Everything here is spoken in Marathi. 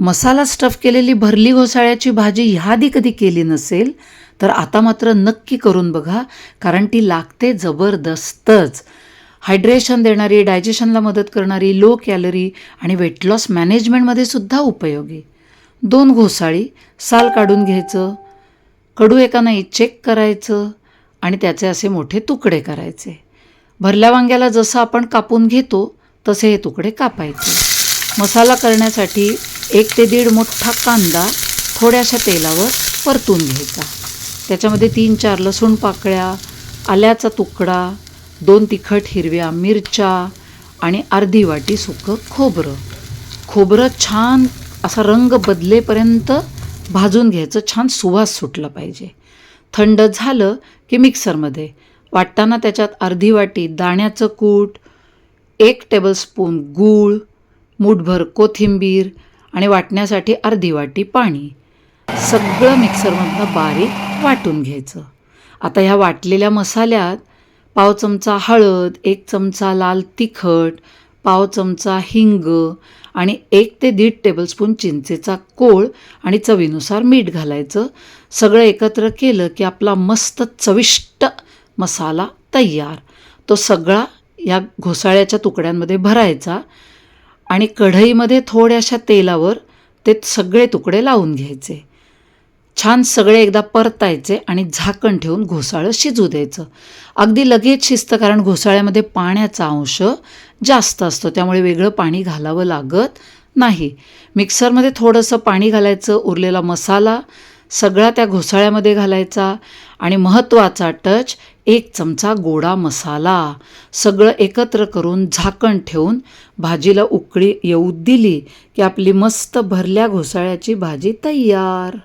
मसाला स्टफ केलेली भरली घोसाळ्याची भाजी ह्याआधी कधी केली नसेल तर आता मात्र नक्की करून बघा कारण ती लागते जबरदस्तच. हायड्रेशन देणारी डायजेशनला मदत करणारी लो कॅलरी आणि वेट लॉस मॅनेजमेंटमध्ये सुद्धा उपयोगी. दोन घोसाळी साल काढून घ्यायचं कडू एका नाही चेक करायचं आणि त्याचे असे मोठे तुकडे करायचे. भरल्या वांग्याला जसं आपण कापून घेतो तसे हे तुकडे कापायचे. मसाला करण्यासाठी एक ते दीड मोठा कांदा थोड्याशा तेलावर परतून घ्यायचा. त्याच्यामध्ये तीन चार लसूण पाकळ्या आल्याचा तुकडा दोन तिखट हिरव्या मिरच्या आणि अर्धी वाटी सुकं खोबरं. खोबरं छान असा रंग बदलेपर्यंत भाजून घ्यायचं छान सुवास सुटला पाहिजे. थंड झालं की मिक्सरमध्ये. वाटताना त्याच्यात अर्धी वाटी दाण्याचं कूट एक टेबलस्पून गूळ मूठभर कोथिंबीर आणि वाटण्यासाठी अर्धी वाटी पाणी. सगळं मिक्सरमधनं बारीक वाटून घ्यायचं. आता ह्या वाटलेल्या मसाल्यात पाव चमचा हळद एक चमचा लाल तिखट पाव चमचा हिंग आणि एक ते दीड टेबलस्पून चिंचेचा कोळ आणि चवीनुसार मीठ घालायचं. सगळं एकत्र केलं की आपला मस्त चविष्ट मसाला तयार. तो सगळा या घोसाळ्याच्या तुकड्यांमध्ये भरायचा. आणि कढईमध्ये थोड्याशा तेलावर ते सगळे तुकडे लावून घ्यायचे. छान सगळे एकदा परतायचे आणि झाकण ठेवून घोसाळं शिजू द्यायचं. अगदी लगेच शिजतं कारण घोसाळ्यामध्ये पाण्याचा अंश जास्त असतो त्यामुळे वेगळं पाणी घालावं लागत नाही. मिक्सरमध्ये थोडंसं पाणी घालायचं उरलेला मसाला सगळा त्या घोसाळ्यामध्ये घालायचा आणि महत्त्वाचा टच एक चमचा गोडा मसाला सगळं एकत्र करून झाकण ठेवून भाजीला उकळी येऊ दिली की आपली मस्त भरल्या घोसाळ्याची भाजी तयार.